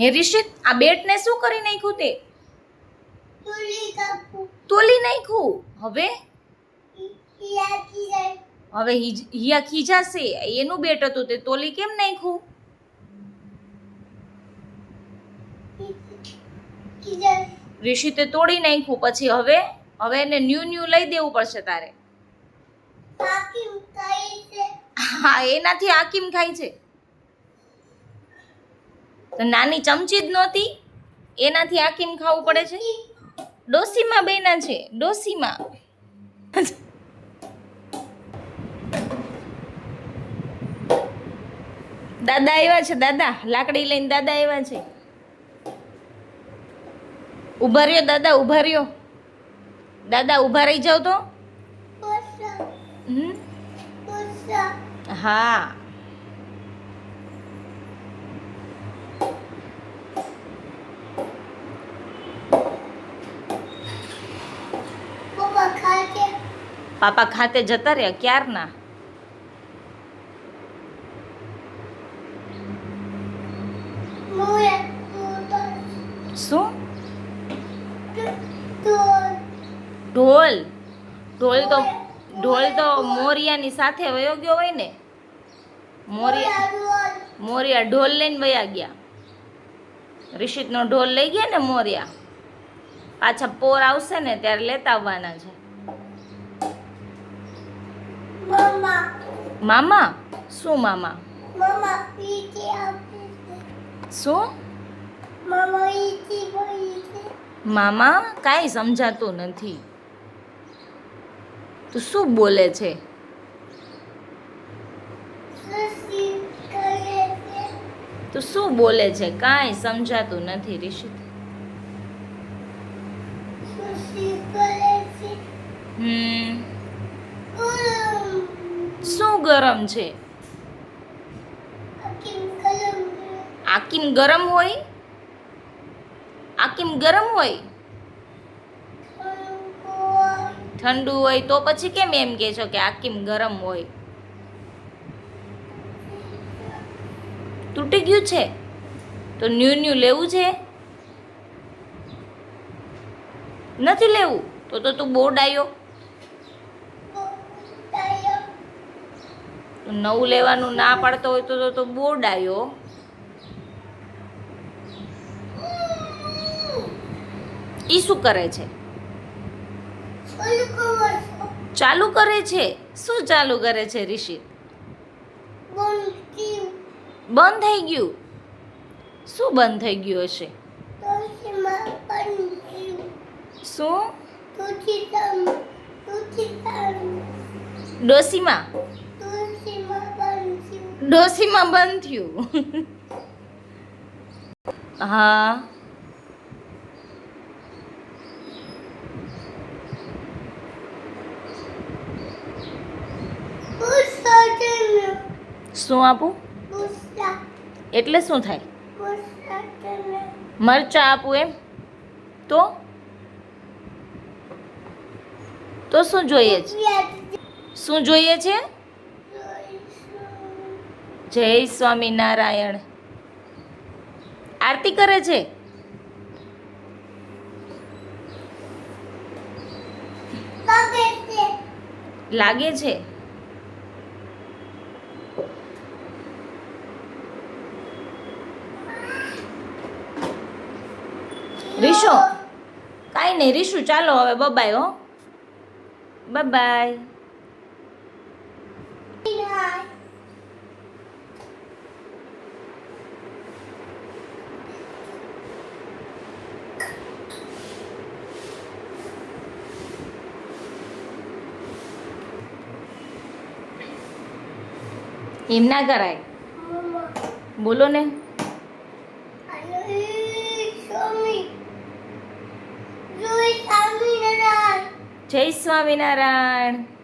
હે રિશિત આ બેટને શું કરી નાખ્યું તે? તોલી નાખ્યું. હવે? હવે હિયા ખીજાશે. એનું બેટ હતું તે તોલી કેમ નાખ્યું? રિશિતે તોડી નાખ્યું. પછી હવે? હવે એને ન્યુ ન્યુ લઈ દેવું પડશે તારે. હા એનાથી હાકીમ ખાય છે. તો નાની ચમચી જ નહોતી. એનાથી આખીમ ખાવું પડે છે? ડોસીમાં બેના છે ડોસીમાં. દાદા આવ્યા છે દાદા. લાકડી લઈને દાદા આવ્યા છે. ઊભા રહ્યો દાદા ઊભા રહ્યો. દાદા ઊભા રહી જાવ તો. હમ. હા પપ્પા ખાતે પાપા ખાતે જતા રહ્યા ક્યારના? શું? ઢોલ. ઢોલ? તો ઢોલ તો મોરિયાની સાથે વયો ગયો હોય ને? મોરિયા મોરિયા ઢોલ લઈને વયા ગયા. રિષિતનો ઢોલ લઈ ગયા ને મોરિયા? પાછા પોર આવશે ને ત્યારે લેતા આવવાના છે. મામા? શું મામા? શું? મામા કાંઈ સમજાતું નથી. તું શું બોલે છે? તો શું બોલે છે? કાંઈ સમજાતું નથી રિષિત હમ. ગરમ છે. આકીમ ગરમ હોય? આકીમ ગરમ હોય? ઠંડુ હોય. તો પછી કેમ એમ કે છો કે આકીમ ગરમ હોય? તૂટી ગયું છે? તો ન્યુ ન્યુ લેવું છે? નથી લેવું? તો તો તું બોર્ડ આવ્યો નવું લેવાનું ના પાડતો હોય તો તો બોર્ડ આવ્યો ઈ શું કરે છે? ચાલુ કરે છે? શું ચાલુ કરે છે ઋષિ? બંધ થઈ ગયું. શું બંધ થઈ ગયું હશે? શું? ડોસીમાં? ડોસીમાં બંધ થયું. હા. શું આપું? એટલે શું થાય? મરચા આપું એમ? તો? તો શું જોઈએ છે? શું જોઈએ છે? જય સ્વામિનારાયણ. આરતી કરે છે? લાગે છે? રીશો કાંઈ નહીં રીશુ ચાલો હવે બબાય હો. બબાય એમ ના કરાય. બોલો ને. જય સ્વામિનારાયણ.